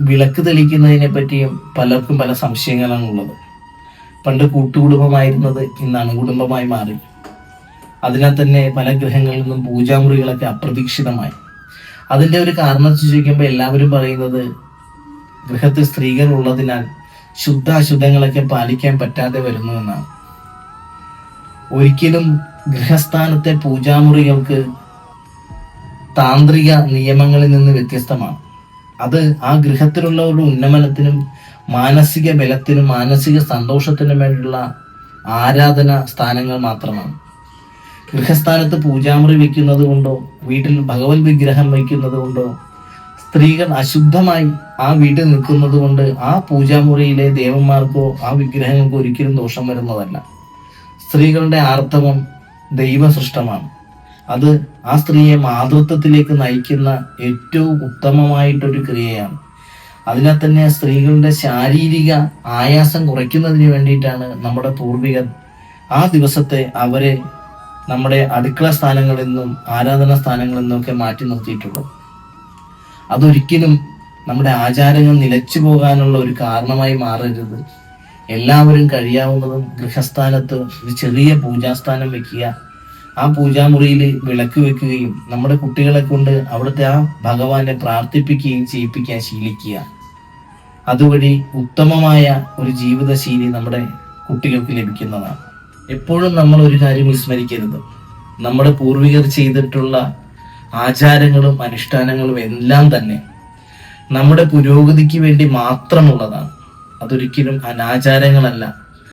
വിളക്ക് തെളിക്കുന്നതിനെ പറ്റിയും പലർക്കും പല സംശയങ്ങളാണ് ഉള്ളത്. പണ്ട് കൂട്ടുകുടുംബമായിരുന്നത് ഇന്ന് അണുകുടുംബമായി മാറി. അതിനാൽ തന്നെ പല ഗ്രഹങ്ങളിൽ നിന്നും പൂജാമുറികളൊക്കെ അപ്രതീക്ഷിതമായി. അതിന്റെ ഒരു കാരണം ചോദിക്കുമ്പോൾ എല്ലാവരും പറയുന്നത് ഗൃഹത്തിൽ സ്ത്രീകൾ ഉള്ളതിനാൽ ശുദ്ധ അശുദ്ധങ്ങളൊക്കെ പാലിക്കാൻ പറ്റാതെ വരുന്നു എന്നാണ്. ഒരിക്കലും ഗൃഹസ്ഥാനത്തെ പൂജാമുറികൾക്ക് താന്ത്രിക നിയമങ്ങളിൽ നിന്ന് വ്യത്യസ്തമാണ്. അത് ആ ഗൃഹത്തിലുള്ളവരുടെ ഉന്നമനത്തിനും മാനസിക ബലത്തിനും മാനസിക സന്തോഷത്തിനും വേണ്ടിയുള്ള ആരാധന സ്ഥാനങ്ങൾ മാത്രമാണ്. ഗൃഹസ്ഥാനത്ത് പൂജാമുറി വയ്ക്കുന്നത് കൊണ്ടോ വീട്ടിൽ ഭഗവത് വിഗ്രഹം വയ്ക്കുന്നത് കൊണ്ടോ സ്ത്രീകൾ അശുദ്ധമായി ആ വീട്ടിൽ നിൽക്കുന്നത് കൊണ്ട് ആ പൂജാമുറിയിലെ ദേവന്മാർക്കോ ആ വിഗ്രഹങ്ങൾക്കോ ഒരിക്കലും ദോഷം വരുന്നതല്ല. സ്ത്രീകളുടെ ആർത്തവം ദൈവസൃഷ്ടമാണ്. അത് ആ സ്ത്രീയെ മാതൃത്വത്തിലേക്ക് നയിക്കുന്ന ഏറ്റവും ഉത്തമമായിട്ടൊരു ക്രിയയാണ്. അതിനാൽ തന്നെ സ്ത്രീകളുടെ ശാരീരിക ആയാസം കുറയ്ക്കുന്നതിന് വേണ്ടിയിട്ടാണ് നമ്മുടെ പൂർവികർ ആ ദിവസത്തെ അവരെ നമ്മുടെ അടുക്കള സ്ഥാനങ്ങളിൽ നിന്നും ആരാധന സ്ഥാനങ്ങളിൽ നിന്നൊക്കെ മാറ്റി നിർത്തിയിട്ടുള്ളത്. അതൊരിക്കലും നമ്മുടെ ആചാരങ്ങൾ നിലച്ചു പോകാനുള്ള ഒരു കാരണമായി മാറരുത്. എല്ലാവരും കഴിയാവുന്നതും ഗൃഹസ്ഥാനത്ത് ഒരു ചെറിയ പൂജാസ്ഥാനം വെക്കുക ആ പൂജാമുറിയിൽ വിളക്ക് വെക്കുകയും നമ്മുടെ കുട്ടികളെ കൊണ്ട് അവിടുത്തെ ആ ഭഗവാനെ പ്രാർത്ഥിപ്പിക്കുകയും ചെയ്യിപ്പിക്കാൻ ശീലിക്കുക. അതുവഴി ഉത്തമമായ ഒരു ജീവിതശൈലി നമ്മുടെ കുട്ടികൾക്ക് ലഭിക്കുന്നതാണ്. എപ്പോഴും നമ്മൾ ഒരു കാര്യം വിസ്മരിക്കരുത്. നമ്മുടെ പൂർവികർ ചെയ്തിട്ടുള്ള ആചാരങ്ങളും അനുഷ്ഠാനങ്ങളും എല്ലാം തന്നെ നമ്മുടെ പുരോഗതിക്ക് വേണ്ടി മാത്രമുള്ളതാണ്. അതൊരിക്കലും അനാചാരങ്ങളല്ല.